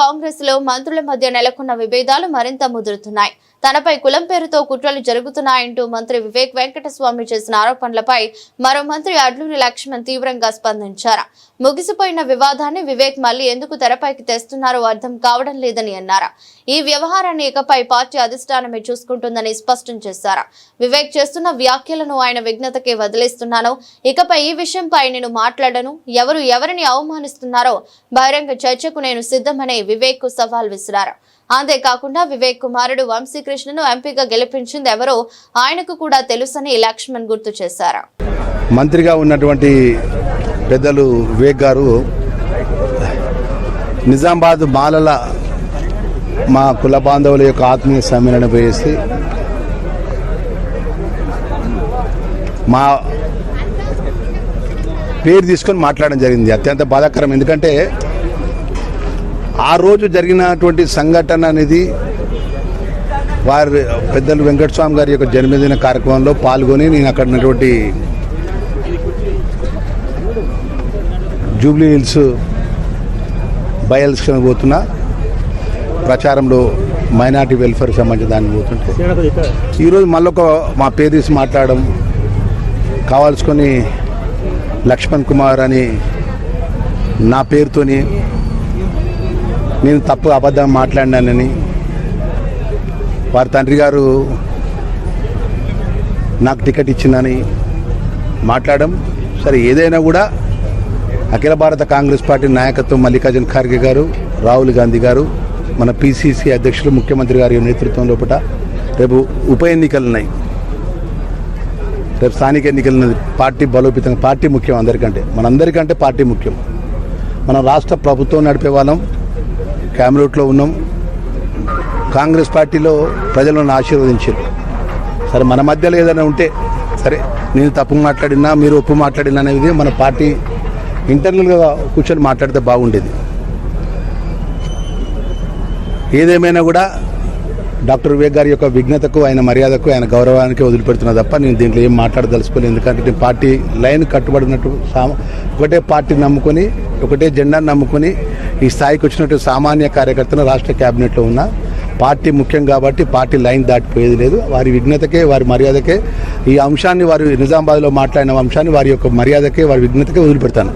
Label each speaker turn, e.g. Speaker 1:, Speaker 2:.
Speaker 1: కాంగ్రెస్లో మంత్రుల మధ్య నెలకొన్న విభేదాలు మరింత ముదురుతున్నాయి. తనపై కులం పేరుతో కుట్రలు జరుగుతున్నాయంటూ మంత్రి వివేక్ వెంకటస్వామి చేసిన ఆరోపణలపై మరో మంత్రి అడ్లూరి లక్ష్మణ్ తీవ్రంగా స్పందించారు. ముగిసిపోయిన వివాదాన్ని వివేక్ మళ్ళీ ఎందుకు తెరపైకి తెస్తున్నారో అర్థం కావడం లేదని అన్నారు. ఈ వ్యవహారాన్ని ఇకపై పార్టీ అధిష్టానమే చూసుకుంటుందని స్పష్టం చేశారు. వివేక్ చేస్తున్న వ్యాఖ్యలను ఆయన విఘ్నతకే వదిలేస్తున్నాను. ఇకపై ఈ విషయంపై నేను మాట్లాడను. ఎవరు ఎవరిని అవమానిస్తున్నారో బహిరంగ చర్చకు నేను సిద్ధమని వివేక్కు సవాల్ విసిరారు. అంతేకాకుండా వివేక్ కుమారుడు వంశీకృష్ణను ఎంపీగా గెలిపించింది ఎవరో ఆయనకు కూడా తెలుసని లక్ష్మణ్ గుర్తు చేశారు.
Speaker 2: మంత్రిగా ఉన్నటువంటి పెద్దలు వివేక్ గారు నిజామాబాద్ మాలల మా కుల బాంధవుల యొక్క ఆత్మీయ సమ్మేళనం వేసి మా పేరు తీసుకొని మాట్లాడడం జరిగింది. అత్యంత బాధాకరం. ఎందుకంటే ఆ రోజు జరిగినటువంటి సంఘటన అనేది వారి పెద్దలు వెంకటస్వామి గారి యొక్క జన్మదిన కార్యక్రమంలో పాల్గొని నేను అక్కడ ఉన్నటువంటి జూబ్లీ హిల్స్ బై ఎలక్షన్ పోతున్నా. ప్రచారంలో మైనార్టీ వెల్ఫేర్ సంబంధించిన దానికి పోతుంటే. ఈరోజు మళ్ళొక మా పేరీస్ మాట్లాడడం కావాల్సుకొని లక్ష్మణ్ కుమార్ అని నా పేరుతోని నేను తప్పు అబద్ధం మాట్లాడినానని వారి తండ్రి గారు నాకు టికెట్ ఇచ్చిందని మాట్లాడడం సరే ఏదైనా కూడా అఖిల భారత కాంగ్రెస్ పార్టీ నాయకత్వం మల్లికార్జున ఖార్గే గారు రాహుల్ గాంధీ గారు మన పిసిసి అధ్యక్షులు ముఖ్యమంత్రి గారి నేతృత్వం లోపల రేపు ఉప ఎన్నికలు ఉన్నాయి రేపు స్థానిక ఎన్నికలు ఉన్నది పార్టీ బలోపేతం పార్టీ ముఖ్యం అందరికంటే మనందరికంటే పార్టీ ముఖ్యం. మనం రాష్ట్ర ప్రభుత్వం నడిపే వాళ్ళం క్యామ్రూట్లో ఉన్నాం. కాంగ్రెస్ పార్టీలో ప్రజలను ఆశీర్వదించారు. సరే మన మధ్యలో ఏదైనా ఉంటే సరే నేను తప్పు మాట్లాడినా మీరు ఒప్పు మాట్లాడినా అనేది మన పార్టీ ఇంటర్నల్గా కూర్చొని మాట్లాడితే బాగుండేది. ఏదేమైనా కూడా డాక్టర్ వివేక్ గారి యొక్క విఘ్నతకు ఆయన మర్యాదకు ఆయన గౌరవానికి వదిలిపెడుతున్నా తప్ప నేను దీంట్లో ఏం మాట్లాడదలుచుకోలేదు. ఎందుకంటే నేను పార్టీ లైన్ కట్టుబడినట్టు సామ ఒకటే పార్టీ నమ్ముకొని ఒకటే జెండాను నమ్ముకొని ఈ స్థాయికి వచ్చినట్టు సామాన్య కార్యకర్తను రాష్ట్ర క్యాబినెట్లో ఉన్న పార్టీ ముఖ్యం కాబట్టి పార్టీ లైన్ దాటిపోయేది లేదు. వారి విఘ్నతకే వారి మర్యాదకే ఈ అంశాన్ని వారి నిజామాబాద్లో మాట్లాడిన అంశాన్ని వారి యొక్క మర్యాదకే వారి విఘ్నతకే వదిలిపెడతాను.